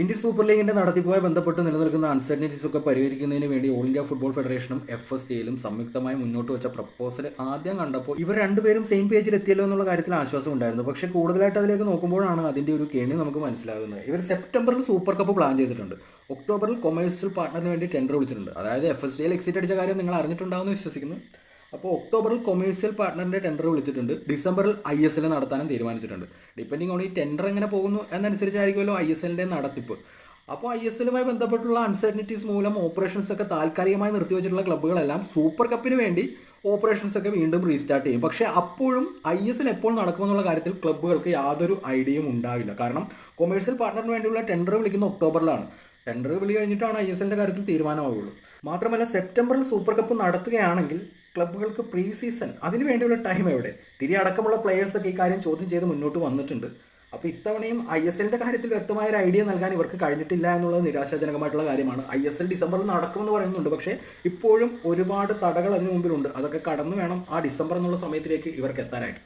Indian super ലീഗിന്റെ നടത്തിപ്പുമായി ബന്ധപ്പെട്ട് നിലനിൽക്കുന്ന അൺസർട്ടനിറ്റീസ് ഒക്കെ പരിഹരിക്കുന്നതിന് വേണ്ടി ഓൾ ഇന്ത്യ ഫുട്ബോൾ ഫെഡറേഷനും എഫ് എസ് ടിയിലും സംയുക്തമായി മുന്നോട്ട് വെച്ച പ്രപ്പോസൽ ആദ്യം കണ്ടപ്പോൾ ഇവർ രണ്ടുപേരും സെയിം പേജിൽ എത്തിയല്ലോ എന്നുള്ള കാര്യത്തിൽ ആശ്വാസം ഉണ്ടായിരുന്നു. പക്ഷേ കൂടുതലായിട്ട് അതിലേക്ക് നോക്കുമ്പോഴാണ് അതിന്റെ ഒരു കെണി നമുക്ക് മനസ്സിലാകുന്നത്. ഇവർ സെപ്റ്റംബറിൽ സൂപ്പർ കപ്പ് പ്ലാൻ ചെയ്തിട്ടുണ്ട്. ഒക്ടോബറിൽ കൊമേഴ്സ്യൽ പാർട്ണറിന് വേണ്ടി ടെൻഡർ വിളിച്ചിട്ടുണ്ട്. അതായത് എഫ് എസ് ടിയിൽ എക്സിറ്റ് അടിച്ച കാര്യം നിങ്ങൾ അറിഞ്ഞിട്ടുണ്ടാവുമെന്ന് വിശ്വസിക്കുന്നു. അപ്പോൾ ഒക്ടോബറിൽ കൊമേഴ്സ്യൽ പാർട്ട്ണറിന്റെ ടെൻഡർ വിളിച്ചിട്ടുണ്ട്. ഡിസംബറിൽ ഐ എസ് എൽ നടത്താനും തീരുമാനിച്ചിട്ടുണ്ട്. ഡിപ്പെൻഡിങ് ഓൺ ഈ ടെൻഡർ എങ്ങനെ പോകുന്നു എന്നനുസരിച്ചായിരിക്കുമല്ലോ ഐ എസ് എല്ലിന്റെ നടത്തിപ്പ്. അപ്പോൾ ഐ എസ് എല്ലുമായി ബന്ധപ്പെട്ടുള്ള അൺസർട്ടനിറ്റീസ് മൂലം ഓപ്പറേഷൻസ് ഒക്കെ താൽക്കാലികമായി നിർത്തിവെച്ചിട്ടുള്ള ക്ലബ്ബുകളെല്ലാം സൂപ്പർ കപ്പിന് വേണ്ടി ഓപ്പറേഷൻസ് ഒക്കെ വീണ്ടും റീസ്റ്റാർട്ട് ചെയ്യും. പക്ഷേ അപ്പോഴും ഐ എസ് എൽ എപ്പോൾ നടക്കുമെന്നുള്ള കാര്യത്തിൽ ക്ലബ്ബുകൾക്ക് യാതൊരു ഐഡിയയും ഉണ്ടാവില്ല. കാരണം കൊമേഴ്സ്യൽ പാർട്ണറിന് വേണ്ടിയുള്ള ടെൻഡർ വിളിക്കുന്ന ഒക്ടോബറിലാണ്. ടെൻഡർ വിളി കഴിഞ്ഞിട്ടാണ് ഐ എസ് എല്ലിന്റെ കാര്യത്തിൽ തീരുമാനമാവുകയുള്ളൂ മാത്രമല്ല സെപ്റ്റംബറിൽ സൂപ്പർ കപ്പ് നടത്തുകയാണെങ്കിൽ ക്ലബ്ബുകൾക്ക് പ്രീ സീസൺ അതിനു വേണ്ടിയുള്ള ടൈം എവിടെ? തിരി അടക്കമുള്ള പ്ലെയേഴ്സ് ഒക്കെ ഈ കാര്യം ചോദ്യം ചെയ്ത് മുന്നോട്ട് വന്നിട്ടുണ്ട്. അപ്പോൾ ഇത്തവണയും ഐ എസ് എല്ലിന്റെ കാര്യത്തിൽ വ്യക്തമായ ഒരു ഐഡിയ നൽകാൻ ഇവർക്ക് കഴിഞ്ഞിട്ടില്ല എന്നുള്ളത് നിരാശാജനകമായിട്ടുള്ള കാര്യമാണ്. ഐ എസ് എൽ ഡിസംബറിൽ നടക്കുമെന്ന് പറയുന്നുണ്ട്. പക്ഷേ ഇപ്പോഴും ഒരുപാട് തടകൾ അതിനു മുമ്പിലുണ്ട്. അതൊക്കെ കടന്നു വേണം ആ ഡിസംബർ എന്നുള്ള സമയത്തിലേക്ക് ഇവർക്ക് എത്താനായിട്ട്.